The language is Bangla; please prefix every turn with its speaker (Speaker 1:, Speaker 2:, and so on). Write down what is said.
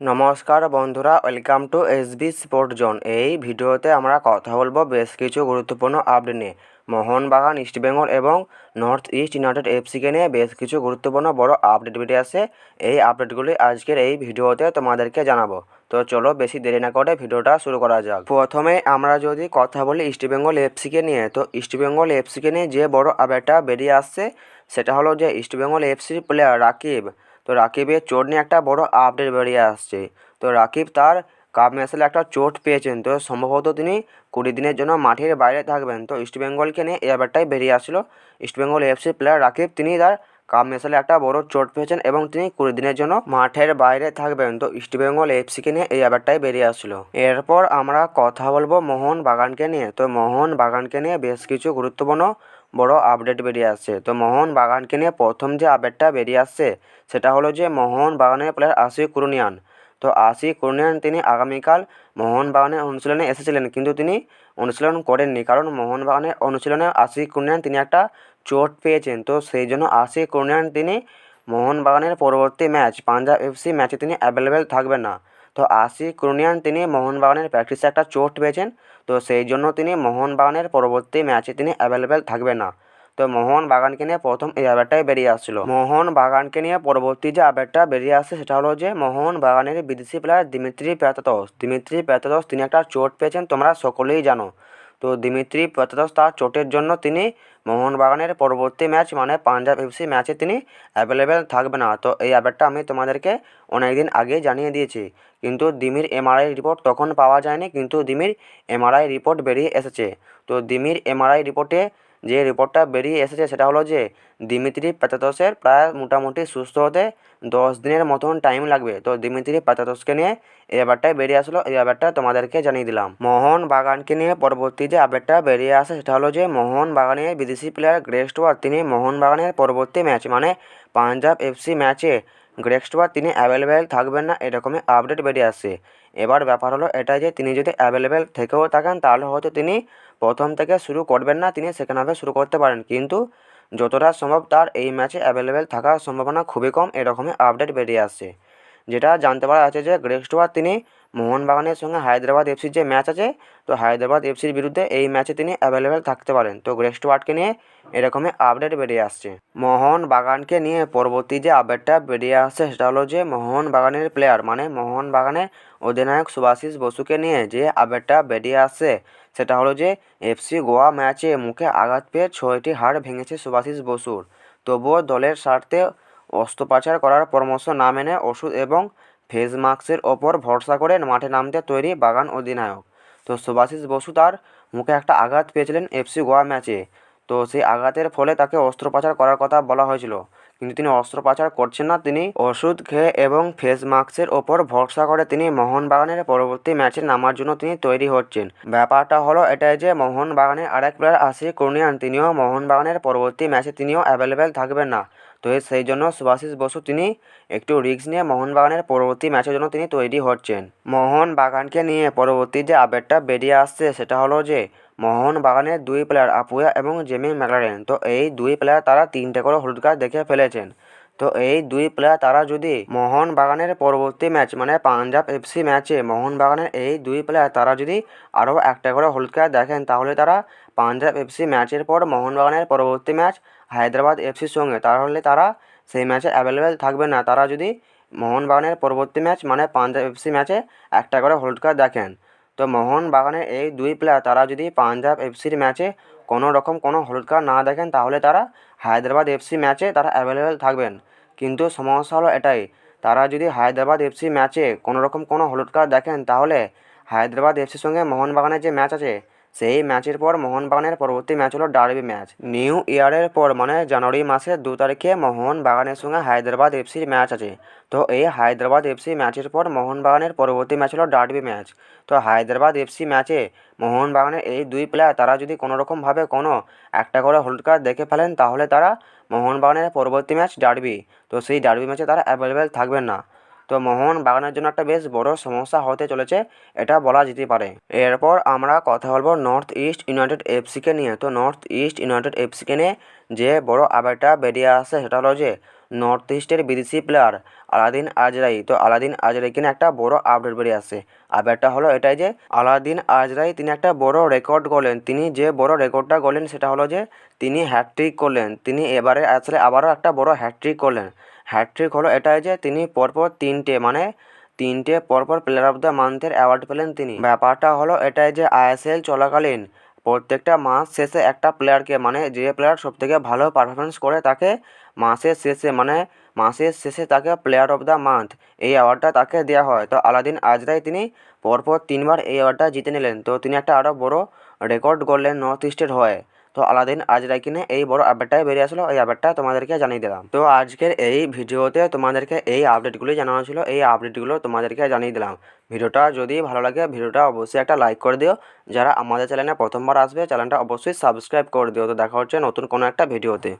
Speaker 1: নমস্কার বন্ধুরা welcome to SB sport zone এই ভিডিওতে আমরা কথা বলব বেশ কিছু গুরুত্বপূর্ণ আপডেট নিয়ে। মোহনবাগান ইস্টবেঙ্গল এবং নর্থ ইস্ট ইউনাইটেড এফসিকে নিয়ে বেশ কিছু গুরুত্বপূর্ণ বড় আপডেট বেরিয়ে আসে এই আপডেটগুলি আজকের এই ভিডিওতে তোমাদেরকে জানাব। তো চলো বেশি দেরি না করে ভিডিওটা শুরু করা যাক। প্রথমে আমরা যদি কথা বলি ইস্টবেঙ্গল এফসিকে নিয়ে, তো ইস্টবেঙ্গল এফসিকে নিয়ে যে বড় আপডেটটা বেরিয়ে আসছে, সেটা হলো যে ইস্টবেঙ্গল এফসির প্লেয়ার রাকিব তো রাকিবের চোট নিয়ে একটা বড় আপডেট বেরিয়ে আসছে। তো রাকিব তার কাপ ম্যাচে একটা চোট পেয়েছেন। তো সম্ভবত তিনি কুড়ি দিনের জন্য মাঠের বাইরে থাকবেন। তো ইস্টবেঙ্গলকে নিয়ে এই ব্যাপারটাই বেরিয়ে আসছিল ইস্টবেঙ্গল এফসি প্লেয়ার রাকিব তিনি তার কাপ ম্যাচে একটা বড় চোট পেয়েছেন এবং তিনি কুড়ি দিনের জন্য মাঠের বাইরে থাকবেন। তো ইস্টবেঙ্গল এফসিকে নিয়ে এই ব্যাপারটাই বেরিয়ে আসছিল এরপর আমরা কথা বলব মোহন বাগানকে নিয়ে। তো মোহন বাগানকে নিয়ে বেশ কিছু গুরুত্বপূর্ণ বড় আপডেট বেরিয়ে আসছে। তো মোহন বাগানকে নিয়ে প্রথম যে আপডেটটা বেরিয়ে আসছে, সেটা হলো যে মোহন বাগানের প্লেয়ার আশিক কুরুনিয়ান। তো আশিক কুরুনিয়ান তিনি আগামীকাল মোহন বাগানের অনুশীলনে এসেছিলেন, কিন্তু তিনি অনুশীলন করেননি। কারণ মোহন বাগানের অনুশীলনে আশিক কুরুনিয়ান তিনি একটা চোট পেয়েছেন। তো সেই জন্য আশিক কুরুনিয়ান তিনি মোহন বাগানের পরবর্তী ম্যাচ পাঞ্জাব এফসি ম্যাচে তিনি অ্যাভেলেবেল থাকবেন না। তো আশি ক্রুনিয়ান তিনি মোহনবাগানের প্র্যাকটিসে একটা চোট পেয়েছেন। তো সেই জন্য তিনি মোহনবাগানের পরবর্তী ম্যাচে তিনি অ্যাভেলেবেল থাকবেন না। তো মোহনবাগানকে নিয়ে প্রথম এই আপডেটটাই বেরিয়ে আসছিল। মোহনবাগানকে নিয়ে পরবর্তী যে আপডেটটা বেরিয়ে আসছে সেটা হলো যে, মোহনবাগানের বিদেশি player Dimitri Petratos Dimitri Petratos তিনি একটা চোট পেয়েছেন, তোমরা সকলেই জানো। তো দিমিত্রি প্যাতাতস তার চোটের জন্য তিনি মোহনবাগানের পরবর্তী ম্যাচ মানে পাঞ্জাব এফসি ম্যাচে তিনি অ্যাভেলেবেল থাকবে না। তো এই অ্যাপারটা আমি তোমাদেরকে অনেক দিন আগেই জানিয়ে দিয়েছি। কিন্তু দিমির এমআরআই রিপোর্ট তখন পাওয়া যায়নি, কিন্তু দিমির এমআরআই রিপোর্ট বেরিয়ে এসেছে। তো দিমির এমআরআই রিপোর্টে যে রিপোর্টটা বেরিয়ে এসেছে সেটা হলো যে দিমিত্রি প্যাতাতসের প্রায় মোটামুটি সুস্থ হতে দশ দিনের মতন টাইম লাগবে। তো দিমিত্রি প্যাতাতসকে নিয়ে এই ব্যাপারটাই বেরিয়ে আসলো। এই ব্যাপারটা তোমাদেরকে জানিয়ে দিলাম। মোহন বাগানকে নিয়ে পরবর্তী যে আপডেটটা বেরিয়ে আসে সেটা হলো যে মোহন বাগানের বিদেশি প্লেয়ার গ্রেক স্টুয়ার্ট তিনি মোহন বাগানের পরবর্তী ম্যাচ মানে পাঞ্জাব এফসি ম্যাচে গ্রেক স্টুয়ার্ট তিনি অ্যাভেলেবেল থাকবেন না, এরকমই আপডেট বেরিয়ে আসছে এবার ব্যাপার হলো এটা যে তিনি যদি অ্যাভেলেবেল থেকেও থাকেন, তাহলে হয়তো তিনি প্রথম থেকে শুরু করবেন না, তিনি সেকেন্ড শুরু করতে পারেন। কিন্তু যতটা সম্ভব তার এই ম্যাচে অ্যাভেলেবেল থাকার সম্ভাবনা খুবই কম, এরকমই আপডেট বেরিয়ে আসছে যেটা জানতে পারা যাচ্ছে যে স্টুয়ার্ট তিনি মোহনবাগানের সঙ্গে হায়দ্রাবাদ এফসির যে ম্যাচ আছে, তো হায়দ্রাবাদ এফসির বিরুদ্ধে এই ম্যাচে তিনি অ্যাভেলেবেল থাকতে পারেন। তো গ্রেক স্টুয়ার্টকে নিয়ে এরকমই আপডেট বেরিয়ে আসছে। মোহন বাগানকে নিয়ে পরবর্তী যে আপডেটটা বেরিয়ে আসছে, সেটা হলো যে মোহন বাগানের প্লেয়ার মানে মোহন বাগানের অধিনায়ক সুভাশিস বসুকে নিয়ে যে আপডেটটা বেরিয়ে আসছে, সেটা হলো যে এফসি গোয়া ম্যাচে মুখে আঘাত পেয়ে ছয়টি হাড় ভেঙেছে সুভাশিস বসুর। তবুও দলের স্বার্থে অস্ত্রোপচার করার পরামর্শ না মেনে ওষুধ এবং ফেস মাস্কের ওপর ভরসা করে মাঠে নামতে তৈরি বাগান অধিনায়ক। তো সুভাশিস বসু তার মুখে একটা আঘাত পেয়েছিলেন এফসি গোয়া ম্যাচে। তো সেই আঘাতের ফলে তাকে অস্ত্রোপচার করার কথা বলা হয়েছিল। কিন্তু তিনি অস্ত্রোপচার করছেন না, তিনি ওষুধ খেয়ে এবং ফেস মাস্কের ওপর ভরসা করে তিনি মোহনবাগানের পরবর্তী ম্যাচে নামার জন্য তিনি তৈরি হচ্ছেন। ব্যাপারটা হলো এটাই যে মোহনবাগানের আরেক প্লেয়ার আশিক কুর্নিয়ান, তিনিও মোহনবাগানের পরবর্তী ম্যাচে তিনিও অ্যাভেলেবেল থাকবেন না। তো সেই জন্য সুভাষিস বসু তিনি একটু রিস্ক নিয়ে মোহনবাগানের পরবর্তী ম্যাচের জন্য তিনি তৈরি হচ্ছেন। মোহনবাগানকে নিয়ে পরবর্তী যে আপডেটটা বেরিয়ে আসছে সেটা হলো যে, মোহনবাগানের দুই প্লেয়ার আপুয়া এবং জেমি ম্যাকলারেন। তো এই দুই প্লেয়ার তারা তিনটে করে হলুদ কার্ড দেখে ফেলেছেন। তো এই দুই প্লেয়ার তারা যদি মোহনবাগানের পরবর্তী ম্যাচ মানে পাঞ্জাব এফসি ম্যাচে মোহনবাগানের এই দুই প্লেয়ার তারা যদি আরও একটা করে হলুদ কার্ড দেখেন, তাহলে তারা পাঞ্জাব এফসি ম্যাচের পর মোহনবাগানের পরবর্তী ম্যাচ হায়দ্রাবাদ এফসির সঙ্গে। তাহলে তারা সেই ম্যাচে অ্যাভেলেবেল থাকবে না। তারা যদি মোহনবাগানের পরবর্তী ম্যাচ মানে পাঞ্জাব এফসি ম্যাচে একটা করে হলুদ কার্ড দেখেন। তো মোহনবাগানের এই দুই প্লেয়ার তারা যদি পাঞ্জাব এফসির ম্যাচে কোনো রকম কোনো হলুদ কার্ড না দেখেন, তাহলে তারা হায়দ্রাবাদ এফসি ম্যাচে তারা অ্যাভেলেবেল থাকবেন। কিন্তু সমস্যা হলো এটাই, তারা যদি হায়দ্রাবাদ এফসি ম্যাচে কোনো রকম কোনো হলুদ কার্ড দেখেন, তাহলে হায়দ্রাবাদ এফসির সঙ্গে মোহনবাগানের যে ম্যাচ আছে সেই ম্যাচের পর মোহনবাগানের পরবর্তী ম্যাচ হলো ডার্বি ম্যাচ। নিউ ইয়ারের পর মানে জানুয়ারি মাসের দু তারিখে মোহনবাগানের সঙ্গে হায়দ্রাবাদ এফসির ম্যাচ আছে। তো এই হায়দ্রাবাদ এফসি ম্যাচের পর মোহনবাগানের পরবর্তী ম্যাচ হলো ডার্বি ম্যাচ। তো হায়দ্রাবাদ এফসি ম্যাচে মোহনবাগানের এই দুই প্লেয়ার তারা যদি কোনো রকমভাবে কোনো একটা করে হলুদ কার্ড দেখে ফেলেন, তাহলে তারা মোহনবাগানের পরবর্তী ম্যাচ ডার্বি। তো সেই ডার্বি ম্যাচে তারা অ্যাভেলেবেল থাকবেন না। তো মোহন বাগানের জন্য একটা বেশ বড় সমস্যা হতে চলেছে, এটা বলা যেতে পারে। এরপর আমরা কথা বলব নর্থ ইস্ট ইউনাইটেড এফসিকে নিয়ে। তো নর্থ ইস্ট ইউনাইটেড এফসিকে নিয়ে যে বড় আবেটা বেরিয়ে আসে সেটা হলো যে নর্থ ইস্টের বিদেশি প্লেয়ার আলাদিন আজরাই তো আলাদিন আজরাই কিনে একটা বড় আপডেট বেরিয়ে আসে আপডেটটা হলো এটাই যে আলাদিন আজরাই তিনি একটা বড় রেকর্ড করলেন তিনি যে বড় রেকর্ডটা করলেন সেটা হলো যে তিনি হ্যাট্রিক করলেন। তিনি এবারে আসলে আবারও একটা বড় হ্যাট্রিক করলেন। হ্যাট্রিক হলো এটাই যে তিনি পরপর তিনটে মানে তিনটে পরপর প্লেয়ার অফ দ্য মান্থের অ্যাওয়ার্ড পেলেন তিনি। ব্যাপারটা হলো এটাই যে আইএসএল চলাকালীন প্রত্যেকটা মাস শেষে একটা প্লেয়ারকে মানে যে প্লেয়ার সব থেকে ভালো পারফরমেন্স করে তাকে মাসের শেষে মানে মাসের শেষে তাকে প্লেয়ার অফ দ্য মান্থ এই অ্যাওয়ার্ডটা তাকে দেওয়া হয়। তো আলাদিন আজরাই তিনি পরপর তিনবার এই অ্যাওয়ার্ডটা জিতে নিলেন। তো তিনি একটা আরও বড় রেকর্ড গড়লেন নর্থ ইস্টের হয়ে। তো আলাদিন, আজ কিনে এই বড় আপডেটটাই বেরিয়ে আসলো। এই আপডেটটা তোমাদেরকে জানিয়ে দিলাম। তো আজকের এই ভিডিওতে তোমাদেরকে এই আপডেটগুলি জানানো ছিল। এই আপডেটগুলো তোমাদেরকে জানিয়ে দিলাম। ভিডিওটা যদি ভালো লাগে, ভিডিওটা অবশ্যই একটা লাইক করে দিও। যারা আমাদের চ্যানেলে প্রথমবার আসবে চ্যানেলটা অবশ্যই সাবস্ক্রাইব করে দিও। তো দেখা হচ্ছে নতুন কোনো একটা ভিডিওতে।